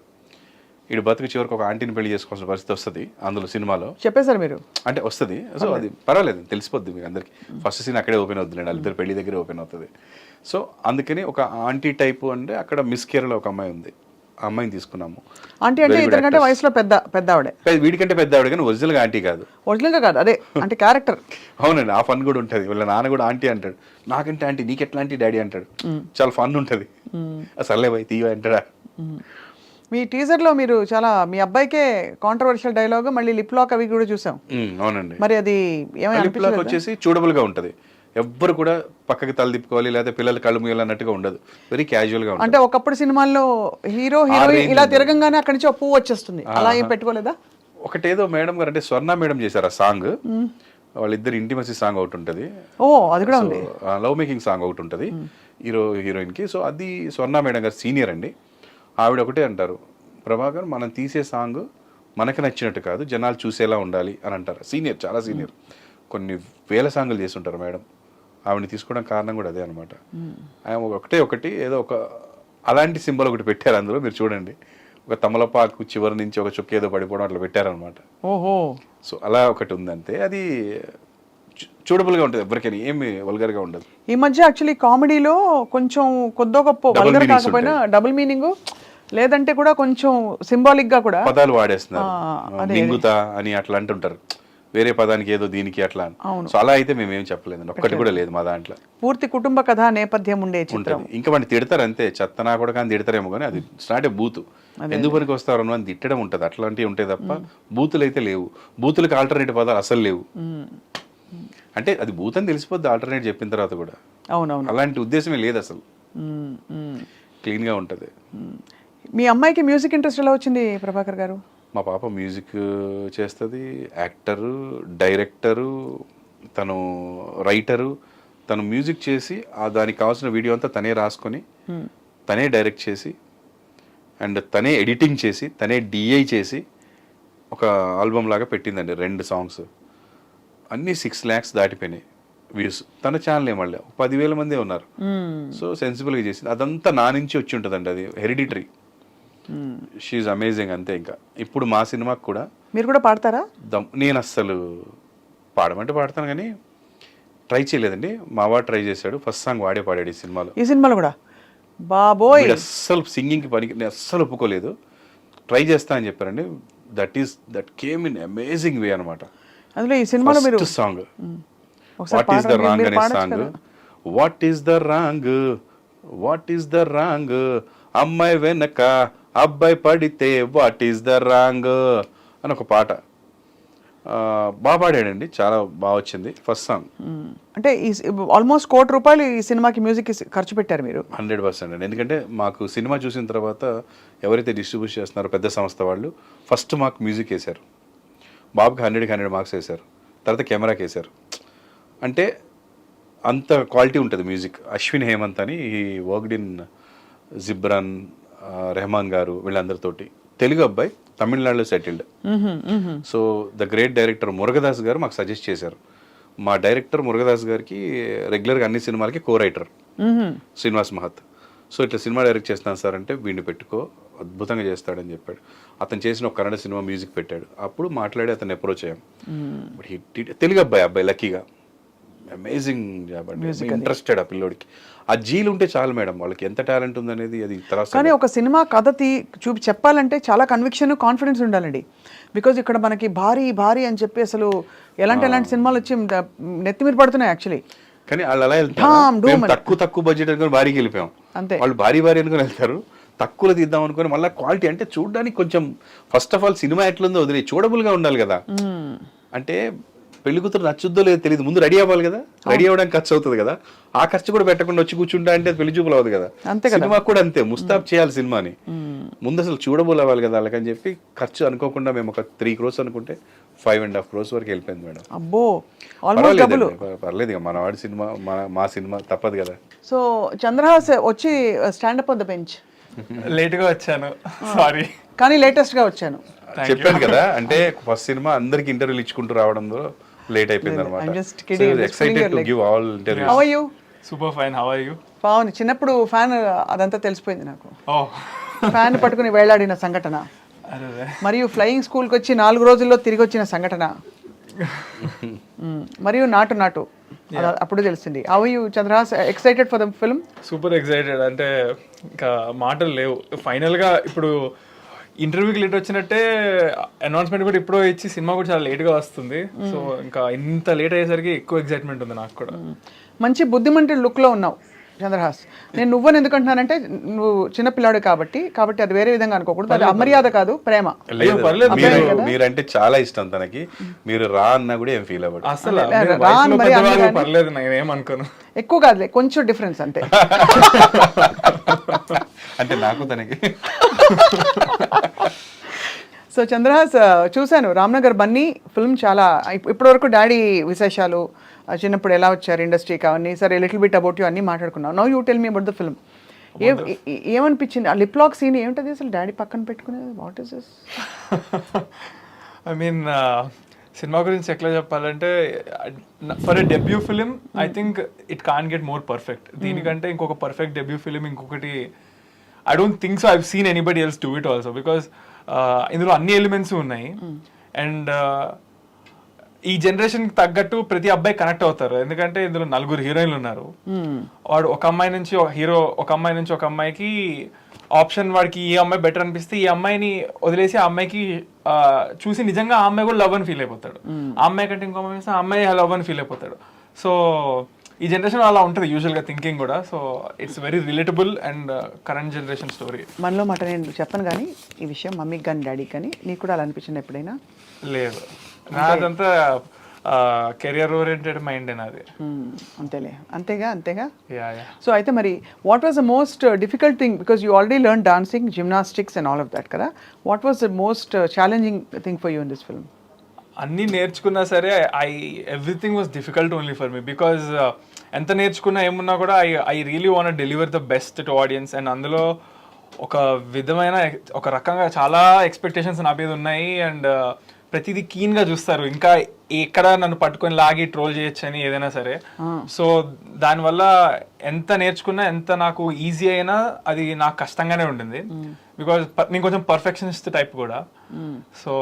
ఇటు బతుకు చివరికి ఒక ఆంటీని పెళ్ళి చేసుకోవాల్సిన పరిస్థితి వస్తుంది అందులో సినిమాలో. చెప్పేశారు మీరు? అంటే వస్తుంది. సో అది పర్వాలేదు తెలిసిపోద్ది మీకు అందరికి. ఫస్ట్ సీన్ అక్కడే ఓపెన్ అవుతుంది వాళ్ళిద్దరు పెళ్ళి దగ్గరే ఓపెన్ అవుతుంది. సో అందుకని ఒక ఆంటీ టైపు అంటే అక్కడ మిస్ కేరళ ఒక అమ్మాయి ఉంది. ఆ అమ్మాయిని తీసుకున్నాము. ఆంటీ అంటే ఇతనికంటే. వయసులో పెద్ద పెద్ద ఆవిడే వీడికంటే పెద్ద ఆవిడ కానీ ఒరిజినల్గా ఆంటీ కాదు. ఒరిజినల్గా కాదు అదే అంటే క్యారెక్టర్. అవునండి ఆ ఫన్ కూడా ఉంటుంది. వీళ్ళ నాన్న కూడా ఆంటీ అంటాడు. నాకంటే ఆంటీ నీకు ఎట్లా ఆంటీ డాడీ అంటాడు. చాలా ఫన్ ఉంటుంది. సర్లే పోయి తీయ అంటాడా? మీ టీజర్లో మీరు చాలా మీ అబ్బాయికే కాంట్రవర్షియల్ డైలాగ్ మళ్ళీ లిప్ లాక్ అవి కూడా చూసాం. అవునండి. మరి అది లిప్ లాక్? వచ్చేసి చూడబుల్గా ఉంటది. ఎవ్వరు కూడా పక్కకి తల తిప్పుకోవాలి లేదా పిల్లలు కళ్ళు మూయాలి అన్నట్టుగా ఉండదు. వెరీ క్యాజువల్గా ఉంటుంది అంటే ఒకప్పుడు సినిమాల్లో హీరో హీరోయిన్ ఇలా తిరగంగానే అక్కడి నుంచి పువ్వు వచ్చేస్తుంది. అలా ఏం పెట్టుకోలేదా? ఒకటేదో మేడం గారు అంటే స్వర్ణ మేడం చేశారు ఆ సాంగ్. వాళ్ళిద్దరు ఇంటిమసీ సాంగ్ ఒకటి ఉంటుంది. ఓ అది కూడా ఉంది. లవ్ మేకింగ్ సాంగ్ ఒకటి ఉంటుంది. హీరో హీరోయిన్కి సో అది స్వర్ణ మేడం గారు సీనియర్ అండి. ఆవిడ ఒకటే అంటారు. ప్రభాకర్ మనం తీసే సాంగ్ మనకు నచ్చినట్టు కాదు జనాలు చూసేలా ఉండాలి అని అంటారు. సీనియర్ చాలా సీనియర్. కొన్ని వేల సాంగులు చేస్తుంటారు మేడం. ఆవిడని తీసుకోవడం కారణం కూడా అదే అనమాట ఆమె ఒకటే ఒకటి ఏదో ఒక అలాంటి సింబల్ ఒకటి పెట్టారు అందులో మీరు చూడండి. ఒక తమలపాకు చివరి నుంచి ఒక చుక్క ఏదో పడిపోవడం అట్లా పెట్టారనమాట ఓహో. సో అలా ఒకటి ఉందంతే. అది చూడబుల్గా ఉంటుంది ఎవరికైనా ఏమి వల్గర్గా ఉండదు. ఈ మధ్య యాక్చువల్లీ కామెడీలో కొంచెం కొద్దో గొప్ప వల్గర్ కాకపోయినా డబుల్ మీనింగ్ లేదంటే కూడా కొంచెం సింబాలిక్గా కూడా పదాలు వాడేస్తున్నారు. మింగుతా అని అట్లా అంటుంటారు. వేరే పదానికి ఏదో దీనికి అట్లా. సో అలా అయితే మేము ఏం చెప్పలేదు. ఒక్కటి కూడా లేదు మా దాంట్లో. పూర్తి కుటుంబ కథ నేపథ్యం ఉండే చిత్రం. ఇంకా వాడిని తిడతారు అంతే. చెత్త నా కూడా కానీ తిడతారేమో కానీ అది స్టార్ట్ బూత్. ఎందుకు పనికి వస్తారు అని తిట్టడం ఉంటుంది. అట్లాంటివి ఉంటాయి తప్ప బూతులు అయితే లేవు. బూతులకు ఆల్టర్నేటివ్ పదాలు అసలు లేవు. అంటే అది బూత్ అని తెలిసిపోద్ది ఆల్టర్నేట్ చెప్పిన తర్వాత కూడా. అవునవును. అలాంటి ఉద్దేశమే లేదు అసలు. మ్మ్, క్లీన్గా ఉంటుంది. మీ అమ్మాయికి మ్యూజిక్ ఇంట్రెస్ట్ ఎలా వచ్చింది ప్రభాకర్ గారు? మా పాప మ్యూజిక్ చేస్తుంది యాక్టరు డైరెక్టరు తను రైటరు తను మ్యూజిక్ చేసి ఆ దానికి కావాల్సిన వీడియో అంతా తనే రాసుకొని తనే డైరెక్ట్ చేసి అండ్ తనే ఎడిటింగ్ చేసి తనే డిఐ చేసి ఒక ఆల్బమ్ లాగా పెట్టిందండి రెండు సాంగ్స్ అన్నీ సిక్స్ ల్యాక్స్ దాటిపోయినాయి వ్యూస్ తన ఛానల్ మళ్ళీ పదివేల మందే ఉన్నారు. సో సెన్సిబుల్గా చేసింది. అదంతా నా నుంచి వచ్చి ఉంటుందండి అది హెరిడిటరీ. షీఈ్ అమేజింగ్ అంతే ఇంకా. ఇప్పుడు మా సినిమాకి కూడా మీరు కూడా పాడతారా? దమ్ నేను అస్సలు పాడమంటే పాడతాను కానీ ట్రై చేయలేదండి. మా వాడు ట్రై చేశాడు. ఫస్ట్ సాంగ్ వాడే పాడాడు ఈ సినిమాలో. ఈ సినిమాలో కూడా? బాబోయ్! వీడు అస్సలు సింగింగ్కి పనికి నేను అస్సలు ఒప్పుకోలేదు. ట్రై చేస్తా అని చెప్పారండి. That is that came in amazing way అనమాట అందులో ఈ సినిమాలో మీరు ఫస్ట్ సాంగ్ ఒకసారి వాట్ ఈస్ ద పాడండి, రాంగ్ మీరు అనే పాడొచ్చు సాంగ్ కదా. What is the wrong what is the wrong అమ్మాయి వెనక అబ్బాయి పడితే వాట్ ఈస్ ద రాంగ్ అని ఒక పాట. బాగా పాడాడండి చాలా బాగా వచ్చింది ఫస్ట్ సాంగ్. అంటే ఈ ఆల్మోస్ట్ కోటి రూపాయలు ఈ సినిమాకి మ్యూజిక్ ఖర్చు పెట్టారు మీరు? హండ్రెడ్ పర్సెంట్ అండి. ఎందుకంటే మాకు సినిమా చూసిన తర్వాత ఎవరైతే డిస్ట్రిబ్యూట్ చేస్తున్నారో పెద్ద సంస్థ వాళ్ళు ఫస్ట్ మాకు మ్యూజిక్ వేశారు. బాబుకి హండ్రెడ్కి హండ్రెడ్ మార్క్స్ వేశారు. తర్వాత కెమెరాకి వేశారు. అంటే అంత క్వాలిటీ ఉంటుంది మ్యూజిక్ అశ్విన్ హేమంత్ అని ఈ వర్క్డ్ ఇన్ జిబ్రాన్ రెహమాన్ గారు వీళ్ళందరితోటి. తెలుగు అబ్బాయి తమిళనాడులో settled. So the great director Murugadoss గారు మాకు సజెస్ట్ చేశారు. మా డైరెక్టర్ మురుగదాస్ గారికి రెగ్యులర్గా అన్ని సినిమాలకి కో రైటర్. శ్రీనివాస్ మహత్. సో ఇట్లా సినిమా డైరెక్ట్ చేస్తాను సార్ అంటే వీడిని పెట్టుకో అద్భుతంగా చేస్తాడని చెప్పాడు. అతను చేసిన ఒక కన్నడ సినిమా మ్యూజిక్ పెట్టాడు. అప్పుడు మాట్లాడి అతను అప్రోచ్ అయ్యాం. బట్ హిట్ తెలుగు అబ్బాయి అబ్బాయి లక్కీగా. అమేజింగ్ జాబ్ అండి. ఇంట్రెస్టెడ్ ఆ పిల్లోడికి. ఆ జీలు ఉంటే చాలు మేడం వాళ్ళకి ఎంత టాలెంట్ ఉందనేది అది తర్వాత కానీ ఒక సినిమా కథ తీ చూపి చెప్పాలంటే చాలా కన్విక్షన్ కాన్ఫిడెన్స్ ఉండాలండి. బికాజ్ ఇక్కడ మనకి భారీ భారీ అని చెప్పి అసలు ఎలాంటి ఎలాంటి సినిమాలు వచ్చి ద- నెత్తి మీద పడుతున్నాయి యాక్చువల్లీ కానీ వాళ్ళు అలా వెళ్తారు. తక్కువ తక్కువ బడ్జెట్ అనుకుని భారీకి వెళ్ళిపోయాం. అంతే. వాళ్ళు భారీ భారీ అనుకుని వెళ్తారు. తక్కువలో తీద్దాం అనుకుని మళ్ళీ క్వాలిటీ అంటే చూడడానికి కొంచెం ఫస్ట్ ఆఫ్ ఆల్ సినిమా ఎట్లుందో వదిలే చూడబుల్గా ఉండాలి కదా. అంటే పెళ్ళి కూతురు నచ్చుద్దో లేదో తెలియదు ముందు రెడీ అవ్వాలి కదా? రెడీ అవ్వడానికి ఖర్చు అవుతుంది కదా? ఆ ఖర్చు కూడా పెట్టకుండా వచ్చి కూర్చుంటా అంటే పెళ్ళి చూపులు అవ్వదు కదా? అంతే కదా. సినిమా కూడా అంతే. ముస్తాబ్ చేయాలి సినిమాని. ముందు అసలు చూడబుల్ అవ్వాలి కదా వాళ్ళకని చెప్పి ఖర్చు అనుకోకుండా మేము ఒక త్రీ క్రోర్స్ అనుకుంటే ఫైవ్ అండ్ హాఫ్ క్రోర్స్ వరకు వెళ్ళిపోయింది మేడం. అబ్బో ఆల్మోస్ట్ డబుల్ పర్వాలేదండి, పర్లేదు మన వాడి సినిమా మన మా సినిమా తప్పదు కదా. సో చంద్రహాస్ వచ్చి స్టాండప్ ఆన్ ద బెంచ్ లేట్గా వచ్చాను. సారీ కానీ లేటెస్ట్గా వచ్చాను. చెప్పాను కదా అంటే ఫస్ట్ సినిమా అందరికి ఇంటర్వ్యూలు ఇచ్చుకుంటూ రావడంలో లేట్ అయిపోయింది excited to give all interviews how are you super fine how are you చిన్నప్పుడు ఫ్యాన్ అదంతా తెలిసిపోయింది నాకు. ఓ. ఫ్యాన్ పట్టుకుని వేలాడిన సంఘటన. మరియు ఫ్లయింగ్ స్కూల్కి వచ్చి నాలుగు రోజుల్లో తిరిగి వచ్చిన సంఘటన. మరియు నాటు నాటు. అప్పుడు తెలిసింది. How you Chandrahas? Excited for the film super excited అంటే ఇంకా మాటలు లేవు. ఫైనల్గా ఇప్పుడు ఇంటర్వ్యూకి లేట్ వచ్చినట్టే అనౌన్స్మెంట్ కూడా ఇప్పుడు ఇచ్చి సినిమా కూడా చాలా లేట్గా వస్తుంది. సో ఇంకా ఇంత లేట్ అయ్యేసరికి ఎక్కువ ఎక్సైట్మెంట్ ఉంది నాకు కూడా. మంచి బుద్ధిమంతుడు లుక్లో ఉన్నావు చంద్రహాస్. నేను నువ్వని ఎందుకు అంటున్నానంటే నువ్వు చిన్నపిల్లాడు కాబట్టి కాబట్టి అది వేరే విధంగా అనుకోకూడదు. అది అమర్యాద కాదు ప్రేమ. లేదు పర్లేదు. మీరు మీరంటే చాలా ఇష్టం తనకి. మీరు రా అన్నా కూడా ఏం ఫీల్ అవ్వడు అసలు? పర్లేదు నేను ఏమనుకోను ఎక్కువ కాదులే కొంచెం డిఫరెన్స్ అంతే. అంటే నాకు తనకి. సో చంద్రహాస్ చూశాను రామ్నగర్ బన్నీ ఫిల్మ్ చాలా ఇప్- ఇప్పటివరకు డాడీ విశేషాలు చిన్నప్పుడు ఎలా వచ్చారు ఇండస్ట్రీకి అవన్నీ సరే లిటిల్ బిట్ అబౌట్ యూ అన్నీ మాట్లాడుకున్నాం no you tell me about the film. ఏ ఏమనిపించింది? ఆ లిప్ లాక్ సీన్ ఏమిటది అసలు డాడీ పక్కన పెట్టుకునేది? What is this I mean cinema గురించి ఎట్లా చెప్పాలంటే for a debut film I think it can get more perfect దీనికంటే ఇంకొక పర్ఫెక్ట్ డెబ్యూ ఫిలిం ఇంకొకటి I don't think so I've seen anybody else do it also because ఇందులో అన్ని elements ఉన్నాయి. And ఈ జనరేషన్కి తగ్గట్టు ప్రతి అబ్బాయి కనెక్ట్ అవుతారు. ఎందుకంటే ఇందులో నలుగురు హీరోయిన్లు ఉన్నారు. వాడు ఒక అమ్మాయి నుంచి ఒక హీరో ఒక అమ్మాయి నుంచి ఒక అమ్మాయికి ఆప్షన్ వాడికి ఈ అమ్మాయి బెటర్ అనిపిస్తే ఈ అమ్మాయిని వదిలేసి ఆ అమ్మాయికి చూసి నిజంగా ఆ అమ్మాయి కూడా లవ్ అని ఫీల్ అయిపోతాడు. ఆ అమ్మాయి కంటే ఇంకో అమ్మాయి ఆ అమ్మాయి లవ్ అని ఫీల్ అయిపోతాడు. సో ఈ జనరేషన్ అలా ఉంటుంది యూజువల్గా థింకింగ్ కూడా. So it's very relatable and current generation story మనలో మాట నేను చెప్పను కానీ ఈ విషయం మమ్మీకి కానీ డాడీకి కానీ నీకు కూడా అలా అనిపించింది ఎప్పుడైనా? లేదు. నాదంతా కెరియర్ ఓరియంటెడ్ మైండ్ నాది. Hmm, అంతేలే. అంతేగా అంతేగా? యా యా సో అయితే మరి what was the most difficult thing because you already learn dancing gymnastics and all of that కదా? What was the most challenging thing for you in this film అన్నీ నేర్చుకున్నా సరే I everything was difficult only for me because ఎంత నేర్చుకున్నా ఏమున్నా కూడా I I really want deliver the best to audience and అందులో ఒక విధమైన ఒక రకంగా చాలా ఎక్స్పెక్టేషన్స్ నా మీద ఉన్నాయి. అండ్ ప్రతిదీ keen గా చూస్తారు. ఇంకా ఎక్కడ నన్ను పట్టుకొని లాగి ట్రోల్ చేయొచ్చు అని ఏదైనా సరే. సో దానివల్ల ఎంత నేర్చుకున్నా ఎంత నాకు ఈజీ అయినా అది నాకు కష్టంగానే ఉండింది బికాజ్ నేను కొంచెం పర్ఫెక్షనిస్ట్ టైప్ కూడా. సో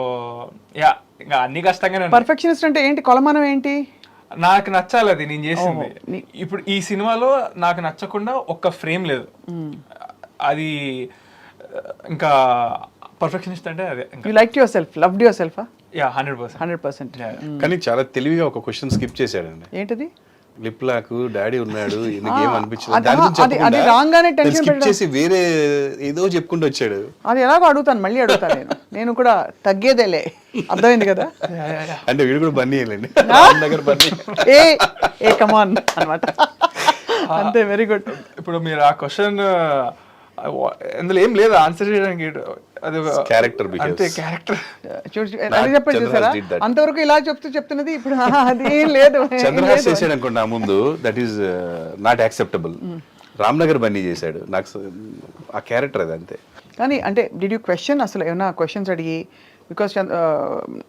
యా ఇంకా అన్ని కష్టంగానే. పర్ఫెక్షనిస్ట్ అంటే ఏంటి? కొలమానం ఏంటి? నాకు నచ్చాలి అది నేను చేసింది. ఇప్పుడు ఈ సినిమాలో నాకు నచ్చకుండా ఒక్క ఫ్రేమ్ లేదు. అది ఇంకా పర్ఫెక్షనిస్ట్ అంటే అదే you like yourself loved yourself yeah hundred percent hundred percent కానీ చాలా తెలివిగా ఒక క్వశ్చన్ స్కిప్ చేశాడండి. ఏంటిది? లిప్ లాక్ డాడీ ఉన్నాడు అది- రాగానే పెట్టడం. చేసి వేరే ఏదో చెప్పుకుంటూ వచ్చాడు. అది ఎలాగో అడుగుతాను మళ్ళీ అడుగుతాను నేను. నేను కూడా తగ్గేదేలే. అర్థమైంది కదా? అంటే వీడు కూడా బన్నీ వెళ్ళండి దగ్గర బన్నీ. ఏ ఏ కమాన్ అనమాట అంతే వెరీ గుడ్ ఇప్పుడు మీరు ఆ క్వశ్చన్ అందులో ఏం లేదు ఆన్సర్ చేయడానికి. అది behaves. అంతే క్యారెక్టర్ అది చెప్పండి చూసారా. అంతవరకు ఇలా చెప్తూ చెప్తున్నది ఇప్పుడు "ఆహా, అది ఏం లేదు ఏం చంద్రహాస్ లేదు." చేశాడు అనుకోండి నా ముందు that is not acceptable Ramnagar Bunny చేశాడు నాకు ఆ క్యారెక్టర్ అది అంతే కానీ అంటే డిడ్ యూ క్వశ్చన్ అసలు ఏమైనా క్వశ్చన్స్ అడిగి బికాస్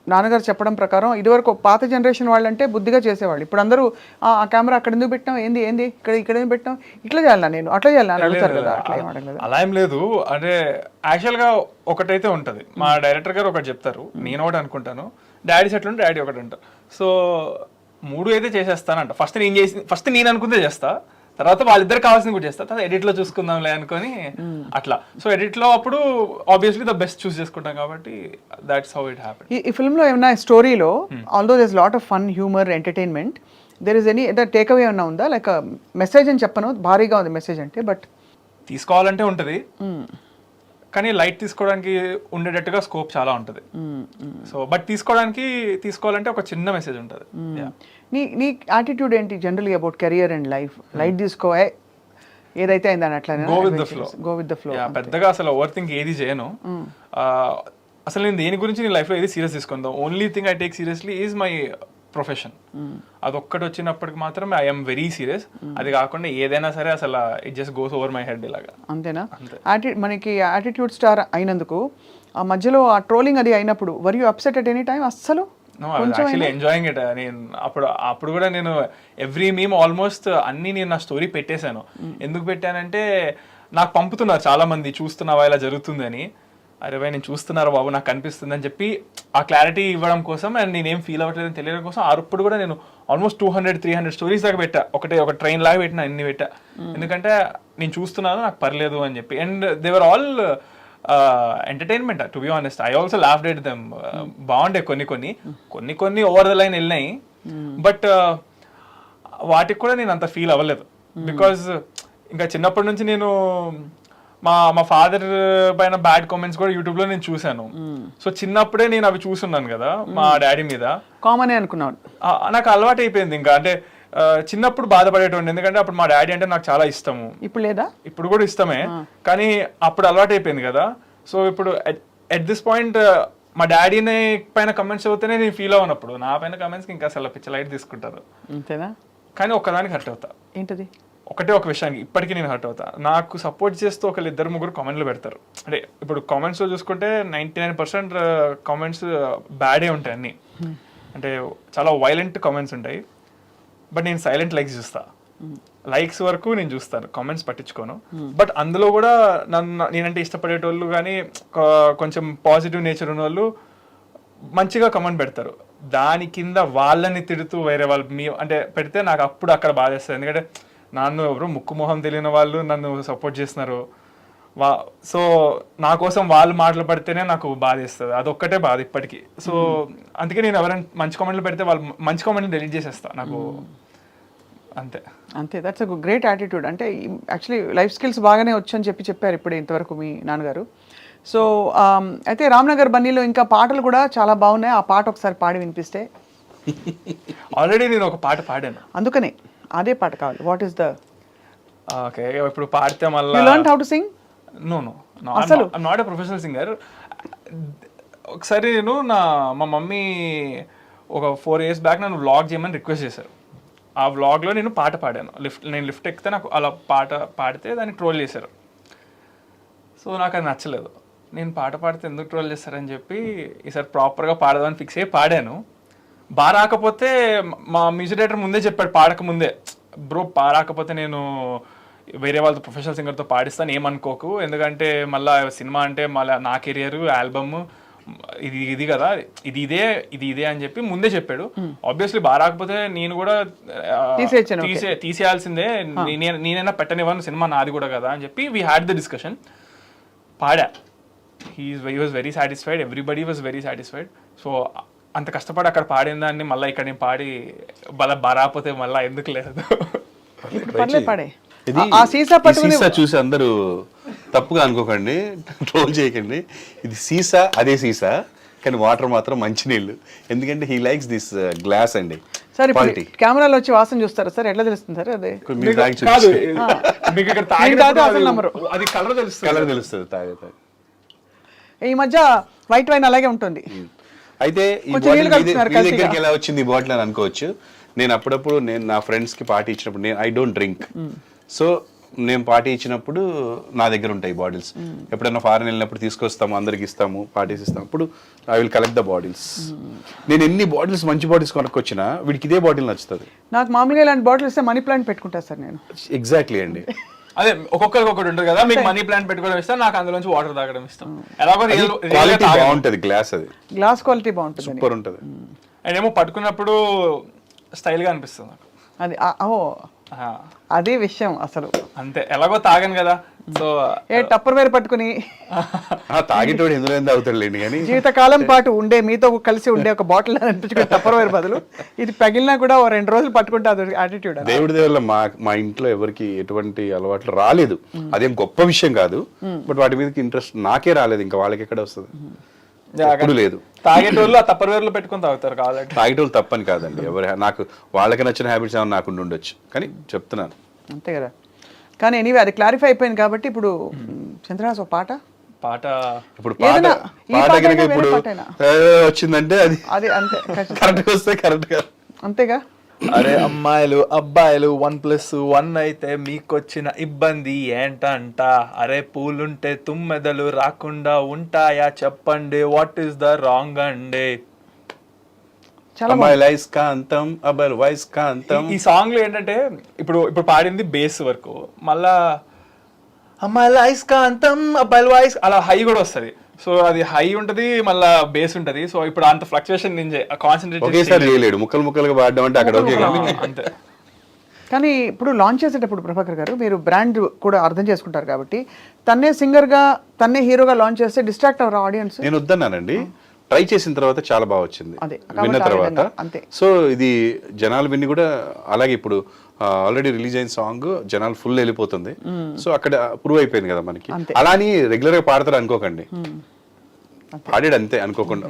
నాన్నగారు చెప్పడం ప్రకారం ఇదివరకు పాత జనరేషన్ వాళ్ళంటే బుద్ధిగా చేసేవాళ్ళు. ఇప్పుడు అందరూ "ఆ, కెమెరా అక్కడ ఎందుకు పెట్టాం ఏంది ఏంది? ఇక్కడ ఇక్కడ ఎందుకు పెట్టాం ఇట్లా చేయాలన్నా నేను అట్లా చేయాలి అని అడుగుతారు కదా అట్లా ఏం అలా ఏం లేదు. అంటే యాక్చువల్గా ఒకటైతే ఉంటది. మా డైరెక్టర్ గారు ఒకటి చెప్తారు. నేను ఒకటి అనుకుంటాను. డాడీ సెట్ ఉంటే డాడీ ఒకటి అంటారు సో మూడు అయితే చేసేస్తానంట. ఫస్ట్ నేను చేసి ఫస్ట్ నేను అనుకుందే చేస్తా. తర్వాత వాళ్ళిద్దరు కావాల్సింది కూడా చేస్తా తర్వాత లో చూసుకుందాంలే అనుకొని అట్లా. సో ఎడిట్లో అప్పుడు ఆబ్వియస్లీ ద బెస్ట్ చూస్ చేసుకుంటాం కాబట్టి దాట్స్ హౌ ఇట్ హ్యాపెన్ ఈ ఫిల్మ్లో ఏమైనా స్టోరీలో although there's lot of fun humour entertainment there is any takeaway ఏమైనా ఉందా? లైక్ మెసేజ్ అని చెప్పను భారీగా ఉంది మెసేజ్ అంటే బట్ తీసుకోవాలంటే ఉంటది. కానీ లైట్ తీసుకోవడానికి ఉండేటట్టుగా స్కోప్ చాలా ఉంటది. సో బట్ తీసుకోవడానికి తీసుకోవాలంటే ఒక చిన్న మెసేజ్ ఉంటుంది. నీ నీ యాటిట్యూడ్ ఏంటి generally about career and life light తీసుకో ఏదైతే అయిందని అట్లా go with the flow go with the flow పెద్దగా అసలు ఓవర్ థింక్ ఏది చేయను. ఆ, అసలు నేను దేని గురించి నేను లైఫ్లో ఏది సీరియస్ తీసుకుందాం? Only thing I take seriously is my profession అదొక్కటి వచ్చినప్పటికి మాత్రం ఐఎమ్ వెరీ సీరియస్ అది కాకుండా ఏదైనా సరే అసలు it just goes over my head ఇలాగా. అంతేనా? యాటి మనకి యాటిట్యూడ్ స్టార్ అయినందుకు ఆ మధ్యలో ఆ ట్రోలింగ్ అది అయినప్పుడు were you upset at any time అస్సలు? నో యాక్చువల్లీ ఎంజాయింగ్ ఇట్ నేను అప్పుడు అప్పుడు కూడా నేను ఎవ్రీ మీమ్ ఆల్మోస్ట్ అన్ని నేను నా స్టోరీ పెట్టేశాను. ఎందుకు పెట్టానంటే నాకు పంపుతున్నారు చాలా మంది చూస్తున్నావా ఇలా జరుగుతుందని. అరే నేను చూస్తున్నారా బాబు నాకు కనిపిస్తుంది అని చెప్పి ఆ క్లారిటీ ఇవ్వడం కోసం అండ్ నేనేం ఫీల్ అవ్వట్లేదని తెలియడం కోసం అప్పుడు కూడా నేను almost two hundred three hundred stories దాకా పెట్టా. ఒకటే ఒక ట్రైన్ లాగా పెట్టిన అన్ని పెట్టా. ఎందుకంటే నేను చూస్తున్నాను నాకు పర్లేదు అని చెప్పి. And they were all entertainment to be honest I also laugh at them బాగుండే కొన్ని కొన్ని. కొన్ని కొన్ని ఓవర్ ద లైన్ వెళ్ళినాయి. బట్ వాటికి కూడా నేను అంత ఫీల్ అవ్వలేదు. బికాజ్ ఇంకా చిన్నప్పటి నుంచి నేను మా మా ఫాదర్ పైన బ్యాడ్ కామెంట్స్ కూడా యూట్యూబ్లో నేను చూశాను. సో చిన్నప్పుడే నేను అవి చూసున్నాను కదా మా డాడీ మీద. కామన్ అనుకున్నాను నాకు అలవాటు అయిపోయింది ఇంకా. అంటే చిన్నప్పుడు బాధపడేటోండి ఎందుకంటే అప్పుడు మా డాడీ అంటే నాకు చాలా ఇష్టము. ఇప్పుడు లేదా? ఇప్పుడు కూడా ఇష్టమే. కానీ అప్పుడు అలవాటు అయిపోయింది కదా. సో ఇప్పుడు ఎట్ దిస్ పాయింట్ మా డాడీని పైన కమెంట్స్ అవుతేనే నేను ఫీల్ అవ్వనప్పుడు నా పైన కమెంట్స్కి ఇంకా అసలు పిచ్చ లైట్ తీసుకుంటారు. అంతేనా? కానీ ఒక్కదానికి హర్ట్ అవుతా. ఏంటది? ఒకటే ఒక విషయానికి. ఇప్పటికీ నేను హర్ట్ అవుతా. నాకు సపోర్ట్ చేస్తూ ఒకళ్ళు ఇద్దరు ముగ్గురు కామెంట్లు పెడతారు. అంటే ఇప్పుడు కామెంట్స్ చూసుకుంటే నైంటీ నైన్ పర్సెంట్ కామెంట్స్ బ్యాడే ఉంటాయి అన్ని. అంటే చాలా వైలెంట్ కామెంట్స్ ఉంటాయి. బట్ నేను సైలెంట్ లైక్స్ చూస్తా. లైక్స్ వరకు నేను చూస్తాను కామెంట్స్ పట్టించుకోను. బట్ అందులో కూడా నన్ను నేనంటే ఇష్టపడేటోళ్ళు కానీ కొంచెం పాజిటివ్ నేచర్ ఉన్న వాళ్ళు మంచిగా కమెంట్ పెడతారు. దాని కింద వాళ్ళని తిడుతూ వేరే వాళ్ళు మీ అంటే పెడితే నాకు అప్పుడు అక్కడ బాధేస్తుంది. ఎందుకంటే నన్ను ఎవరు ముక్కు మొహం తెలియని వాళ్ళు నన్ను సపోర్ట్ చేస్తున్నారు. వా సో నా కోసం వాళ్ళు మాటలు పడితేనే నాకు బాధేస్తుంది. అదొక్కటే బాధ ఇప్పటికీ. సో అందుకే నేను ఎవరైనా మంచి కామెంట్లు పెడితే వాళ్ళు మంచి కామెంట్లు డిలీట్ చేసేస్తా నాకు అంతే. అంతే దట్స్ అ గ్రేట్ యాటిట్యూడ్ అంటే యాక్చువల్లీ లైఫ్ స్కిల్స్ బాగానే వచ్చని చెప్పి చెప్పారు ఇప్పుడు ఇంతవరకు మీ నాన్నగారు. సో అయితే రామ్నగర్ బన్నీలో ఇంకా పాటలు కూడా చాలా బాగున్నాయి. ఆ పాట ఒకసారి పాడి వినిపిస్తే. ఆల్రెడీ నేను ఒక పాట పాడాను. అందుకనే అదే పాట కావాలి. వాట్ ఈస్ ద ఓకే ఇప్పుడు పాడితే మళ్ళీ learn how to sing no no అసలు? నాట్ ఎ ప్రొఫెషనల్ సింగర్ ఒకసారి నేను నా మా మమ్మీ ఒక ఫోర్ ఇయర్స్ బ్యాక్ నన్ను వ్లాగ్ చేయమని రిక్వెస్ట్ చేశారు. ఆ వ్లాగ్లో నేను పాట పాడాను. లిఫ్ట్ నేను లిఫ్ట్ ఎక్కితే నాకు అలా పాట పాడితే దాన్ని ట్రోల్ చేశారు. సో నాకు అది నచ్చలేదు. నేను పాట పాడితే ఎందుకు ట్రోల్ చేస్తారని చెప్పి ఈసారి ప్రాపర్గా పాడదామని ఫిక్స్ అయ్యి పాడాను. బాగా రాకపోతే మా మ్యూజిక్ డైరెక్టర్ ముందే చెప్పాడు పాడక ముందే. బ్రో బా రాకపోతే నేను వేరే వాళ్ళతో ప్రొఫెషనల్ సింగర్తో పాడిస్తాను ఏమనుకోకు. ఎందుకంటే మళ్ళీ సినిమా అంటే మళ్ళీ నా కెరియర్ ఆల్బమ్ ఇది ఇది కదా. ఇది ఇదే ఇది ఇదే అని చెప్పి ముందే చెప్పాడు. ఆబ్వియస్లీ బాగా రాకపోతే నేను కూడా. తీసే తీసేయాల్సిందే. నేనే- నేనైనా పెట్టనివ్వను సినిమా నాది కూడా కదా అని చెప్పి వీ హ్యాడ్ ద డిస్కషన్ పాడా. He was very satisfied everybody was very satisfied so అంత కష్టపడి అక్కడ పాడిన దాన్ని మళ్ళీ ఇక్కడ నేను పాడి బల బరాపోతే మళ్ళీ ఎందుకు లేదు. ఆ- సీసా పట్టుకుని సీసా చూసి అందరూ తప్పుగా అనుకోకండి ట్రోల్ చేయకండి. ఇది సీసా అదే సీసా కానీ వాటర్ మాత్రం మంచినీళ్ళు. ఎందుకంటే he likes this glass uh, అండి. సార్ ఇప్పుడు క్వాలిటీ. కెమెరాలో వచ్చి వాసన చూస్తారా సార్? ఎట్లా తెలుస్తుంది సార్ అదే? మీరు తాగి కాదు చూపించండి. మీకు ఇక్కడ నేను తాగితే తాగినప్పుడు అసలు అది- నమ్మరు. అది కలర్ తెలుస్తుంది. కలర్ తెలుస్తుంది తాగే తాగే. ఈ మధ్య వైట్ వైన్ అలాగే ఉంటుంది. అయితే ఈ. దగ్గరికి ఎలా వచ్చింది ఈ బాటిల్ అని అనుకోవచ్చు. నేను అప్పుడప్పుడు నేను నా ఫ్రెండ్స్కి పార్టీ ఇచ్చినప్పుడు నేను ఐ డోంట్ డ్రింక్ సో నేను పార్టీ ఇచ్చినప్పుడు నా దగ్గర ఉంటాయి బాటిల్స్. ఎప్పుడైనా ఫారెన్ వెళ్ళినప్పుడు తీసుకొస్తాము అందరికి ఇస్తాము పార్టీస్ ఇస్తాము. అప్పుడు I will collect the bottles. నేను ఎన్ని బాటిల్స్ మంచి బాటిల్స్ కొనుక్కొచ్చినా వీడికి ఇదే బాటిల్ నచ్చుతుంది. నాకు మామూలుగా ఇలాంటి బాటిల్ ఇస్తే మనీ ప్లాంట్ పెట్టుకుంటా సార్ నేను. ఎగ్జాక్ట్లీ అండి. అదే ఒక్కొక్కరికి ఒకటి ఉంటుంది కదా మీకు మనీ ప్లాంట్ పెట్టుకోవడం ఇష్టం నాకు అందులోంచి వాటర్ తాగడం ఇష్టం. ఎలాగో క్వాలిటీ తాగను. బాగుంటది గ్లాస్ అది. గ్లాస్ క్వాలిటీ బాగుంటుంది సూపర్ ఉంటది. అండ్ ఏమో పట్టుకున్నప్పుడు స్టైల్గా అనిపిస్తుంది నాకు. అది ఓ. అదే విషయం అసలు. అంతే ఎలాగో తాగాను కదా. సో ఏ టప్పర్ వేరు పట్టుకుని. తాగేటోడు ఎందులో కానీ. జీవితకాలం పాటు ఉండే మీతో కలిసి ఉండే ఒక బాటిల్ అనిపించుకుని టప్పర్ వేరు బదులు ఇది పగిలినా కూడా ఓ రెండు రోజులు పట్టుకుంటే అది. యాటిట్యూడ్ దేవుడి వల్ల మా మా ఇంట్లో ఎవరికి ఎటువంటి అలవాట్లు రాలేదు. అదేం గొప్ప విషయం కాదు. బట్ వాటి మీదకి ఇంట్రెస్ట్ నాకే రాలేదు. ఇంకా వాళ్ళకి ఎక్కడ వస్తుంది? ఎప్పుడు లేదు. తాగేటోళ్ళు ఆ తప్పర్ వేర్లు పెట్టుకొని తాగుతారు కావాలంటే. తాగేటోళ్ళు తప్పని కాదండి. ఎవరి నాకు వాళ్ళకి నచ్చిన హ్యాబిట్స్ ఏమైనా నాకు ఉండి ఉండొచ్చు. కానీ చెప్తున్నాను. అంతే కదా. కానీ ఎనీవే అది క్లారిఫై అయిపోయింది కాబట్టి ఇప్పుడు చంద్రహాస్ ఒక పాట? పాట ఇప్పుడు పాట పాట ఇప్పుడు వచ్చిందంటే అది అది అంతే. కరెక్ట్ వస్తే కరెక్ట్గా అంతేగా? అరే అమ్మాయిలు అబ్బాయిలు వన్ ప్లస్ వన్ అయితే మీకొచ్చిన ఇబ్బంది ఏంటంట? అరే పూలుంటే తుమ్మెదలు రాకుండా ఉంటాయా చెప్పండి వాట్ ఈస్ ద రాంగ్ అండి? కాంతం వైస్ కాంతం. ఈ సాంగ్లో ఏంటంటే ఇప్పుడు ఇప్పుడు పాడింది బేస్ వరకు. మళ్ళా అమ్మాయి లైస్ కాంతం అబ్బాయిల వాయిస్ అలా హై కూడా వస్తది. సో అది హై ఉంటది మళ్ళా బేస్ ఉంటది. సో ఇప్పుడు అంత ఫ్లక్చుయేషన్ నేను కాన్సన్ట్రేట్ ఒకేసారి చేయలేడు. ముక్కలు ముక్కలుగా పాడడం అంటే అక్కడ ఓకే అంతే. కానీ ఇప్పుడు లాంచ్ చేసేటప్పుడు ప్రభాకర్ గారు మీరు బ్రాండ్ కూడా అర్థం చేసుకుంటారు కాబట్టి తన్నే సింగర్గా తన్నే హీరోగా లాంచ్ చేస్తే డిస్ట్రాక్ట్ అవరు ఆడియన్స్ నేను వద్దన్నానండి. ట్రై చేసిన తర్వాత చాలా బాగా వచ్చింది. అదే, విన్న తర్వాత. అంతే. సో ఇది జనాలు విని కూడా అలాగే ఇప్పుడు ఆల్రెడీ రిలీజ్ అయిన సాంగ్ జనాలు ఫుల్ వెళ్ళిపోతుంది. సో అక్కడ ప్రూవ్ అయిపోయింది కదా మనకి. అలా అని రెగ్యులర్గా పాడతారు అనుకోకండి. పాడాడు అంతే అనుకోకుండా.